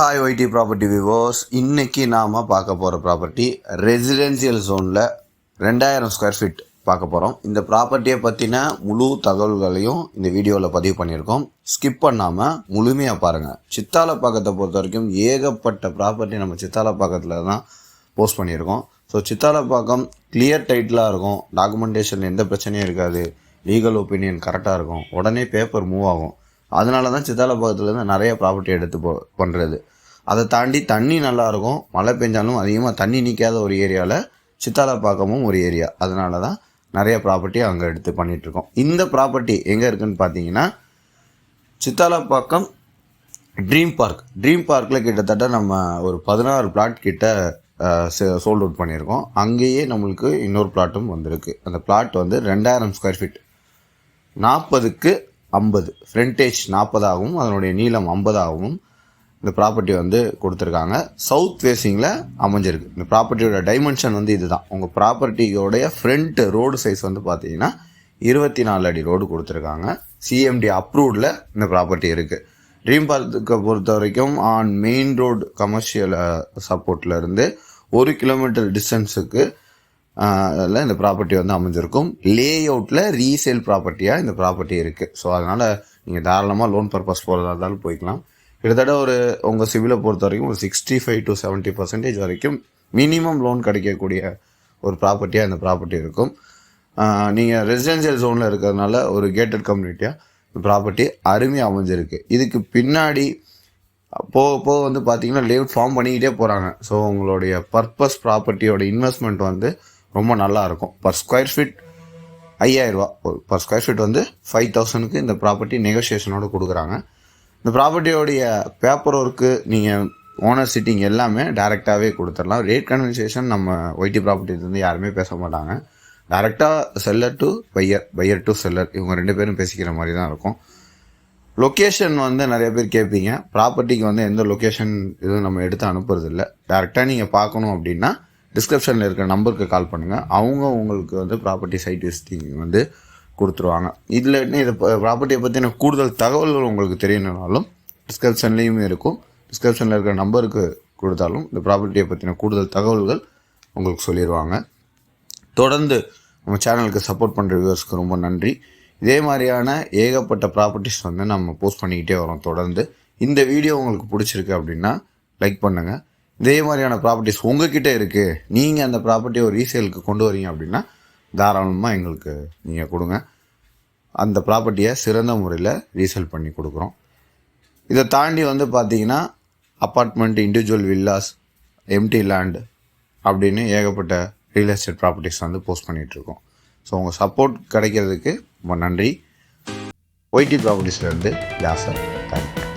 Hi YT property விவோஸ் இன்றைக்கி நாம் பார்க்க போகிற ப்ராப்பர்ட்டி ரெசிடென்சியல் ஜோனில் ரெண்டாயிரம் ஸ்கொயர் ஃபீட் பார்க்க போகிறோம் இந்த ப்ராப்பர்ட்டியை பற்றின முழு தகவல்களையும் இந்த வீடியோவில் பதிவு பண்ணியிருக்கோம். ஸ்கிப் பண்ணாமல் முழுமையாக பாருங்கள் சித்தாலப்பாக்கத்தை பொறுத்த வரைக்கும் ஏகப்பட்ட ப்ராப்பர்ட்டி நம்ம சித்தாலப்பாக்கத்தில் தான் போஸ்ட் பண்ணியிருக்கோம். ஸோ சித்தாலப்பாக்கம் கிளியர் டைட்டிலாக இருக்கும். டாக்குமெண்டேஷன் எந்த பிரச்சனையும் இருக்காது. லீகல் ஒப்பீனியன் கரெக்டாக இருக்கும். உடனே பேப்பர் மூவ் ஆகும். அதனால தான் சித்தாலப்பாக்கத்துலேருந்து நிறைய ப்ராப்பர்ட்டி எடுத்து போ பண்ணுறது அதை தாண்டி தண்ணி நல்லாயிருக்கும் மழை பெஞ்சாலும் அதிகமாக தண்ணி நிற்காத ஒரு ஏரியாவில் சித்தாலப்பாக்கமும் ஒரு ஏரியா. அதனால தான் நிறைய ப்ராப்பர்ட்டி அங்கே எடுத்து பண்ணிகிட்ருக்கோம் இந்த ப்ராப்பர்ட்டி எங்கே இருக்குதுன்னு பார்த்தீங்கன்னா சித்தாலப்பாக்கம் ட்ரீம் பார்க் ட்ரீம் பார்க்கில் கிட்டத்தட்ட நம்ம ஒரு பதினாறு பிளாட் கிட்ட சோல்ட் அவுட் பண்ணியிருக்கோம். அங்கேயே நம்மளுக்கு இன்னொரு பிளாட்டும் வந்திருக்கு. அந்த பிளாட் வந்து ரெண்டாயிரம் ஸ்கொயர் ஃபீட் நாற்பதுக்கு ஐம்பது. ஃப்ரண்டேஜ் நாற்பதாகவும் அதனுடைய நீளம் ஐம்பதாகவும் இந்த ப்ராப்பர்ட்டி வந்து கொடுத்துருக்காங்க. சவுத் ஃபேஸிங்கில் அமைஞ்சிருக்கு. இந்த ப்ராப்பர்ட்டியோட டைமென்ஷன் வந்து இதுதான். உங்கள் ப்ராப்பர்ட்டியோடைய ஃப்ரண்ட் ரோடு சைஸ் வந்து பார்த்தீங்கன்னா இருபத்தி நாலு அடி ரோடு கொடுத்துருக்காங்க. சிஎம்டி அப்ரூவ்டில் இந்த ப்ராப்பர்ட்டி இருக்குது ட்ரீம் பார்க்கை பொறுத்த வரைக்கும் ஆன் மெயின் ரோடு கமர்ஷியல் சப்போர்ட்லேருந்து ஒரு கிலோமீட்டர் டிஸ்டன்ஸுக்கு அதில் இந்த ப்ராப்பர்ட்டி வந்து அமைஞ்சிருக்கும். லே அவுட்டில் ரீசேல் ப்ராப்பர்ட்டியாக இந்த ப்ராப்பர்ட்டி இருக்குது ஸோ அதனால் நீங்கள் தாராளமாக லோன் பர்பஸ் போகிறதா இருந்தாலும் போய்க்கலாம். கிட்டத்தட்ட ஒரு உங்கள் சிவிலை பொறுத்த வரைக்கும் ஒரு sixty five to seventy percentage வரைக்கும் மினிமம் லோன் கிடைக்கக்கூடிய ஒரு ப்ராப்பர்ட்டியாக இந்த ப்ராப்பர்ட்டி இருக்கும். நீங்கள் ரெசிடென்சியல் ஜோனில் இருக்கிறதுனால ஒரு கேட்டட் கம்யூனிட்டியாக இந்த ப்ராப்பர்ட்டி அருமையாக அமைஞ்சிருக்கு. இதுக்கு பின்னாடி போக போக வந்து பார்த்தீங்கன்னா லேவுட் ஃபார்ம் பண்ணிக்கிட்டே போகிறாங்க ஸோ உங்களுடைய பர்பஸ் ப்ராப்பர்ட்டியோட இன்வெஸ்ட்மெண்ட் வந்து ரொம்ப நல்லா இருக்கும் பர் ஸ்கொயர் ஃபீட் ஐயாயிரரூபா பர் ஸ்கொயர் ஃபீட் வந்து ஃபைவ் தௌசண்ட்க்கு இந்த ப்ராப்பர்ட்டி நெகோஷியேஷனோடு கொடுக்குறாங்க. இந்த ப்ராப்பர்ட்டியோடைய பேப்பர் ஒர்க்கு நீங்கள் ஓனர் சிட்டிங் எல்லாமே டேரெக்டாகவே கொடுத்துடலாம். ரேட் கன்வென்சேஷன் நம்ம ஒய்டி ப்ராப்பர்ட்டிலேருந்து யாருமே பேச மாட்டாங்க. டேரெக்டாக seller to buyer buyer to seller இவங்க ரெண்டு பேரும் பேசிக்கிற மாதிரி தான் இருக்கும். லொக்கேஷன் வந்து நிறைய பேர் கேட்பீங்க ப்ராப்பர்ட்டிக்கு வந்து எந்த லொக்கேஷன் இதுவும் நம்ம எடுத்து அனுப்புறதில்ல. டேரெக்டாக நீங்கள் பார்க்கணும் அப்படின்னா டிஸ்கிரிப்ஷனில் இருக்கிற நம்பருக்கு கால் பண்ணுங்கள் அவங்க உங்களுக்கு வந்து ப்ராப்பர்ட்டி சைட் விசிட்டிங் வந்து கொடுத்துருவாங்க. இதில் என்ன இது ப்ராப்பர்ட்டியை பற்றின கூடுதல் தகவல்கள் உங்களுக்கு தெரியணுனாலும் டிஸ்கிரிப்ஷன்லேயும் இருக்கும். டிஸ்கிரிப்ஷனில் இருக்கிற நம்பருக்கு கொடுத்தாலும் இந்த ப்ராப்பர்ட்டியை பற்றின கூடுதல் தகவல்கள் உங்களுக்கு சொல்லிடுவாங்க தொடர்ந்து நம்ம சேனலுக்கு சப்போர்ட் பண்ணுற வியூவர்ஸ்க்கு ரொம்ப நன்றி. இதே மாதிரியான ஏகப்பட்ட ப்ராப்பர்ட்டிஸ் வந்து நம்ம போஸ்ட் பண்ணிக்கிட்டே வரோம் தொடர்ந்து. இந்த வீடியோ உங்களுக்கு பிடிச்சிருக்கு அப்படின்னா லைக் பண்ணுங்கள் இதே மாதிரியான ப்ராப்பர்ட்டிஸ் உங்ககிட்ட இருக்குது நீங்கள் அந்த ப்ராப்பர்ட்டியை ஒரு ரீசேலுக்கு கொண்டு வரீங்க அப்படின்னா தாராளமாக எங்களுக்கு நீங்கள் கொடுங்க. அந்த ப்ராப்பர்ட்டியை சிறந்த முறையில் ரீசேல் பண்ணி கொடுக்குறோம். இதை தாண்டி வந்து பார்த்தீங்கன்னா apartment individual villas empty land அப்படின்னு ஏகப்பட்ட ரியல் எஸ்டேட் ப்ராப்பர்ட்டிஸ் வந்து போஸ்ட் பண்ணிகிட்ருக்கோம் ஸோ உங்கள் சப்போர்ட் கிடைக்கிறதுக்கு ரொம்ப நன்றி. YT ப்ராப்பர்ட்டிஸ்லேருந்து Yasar thank you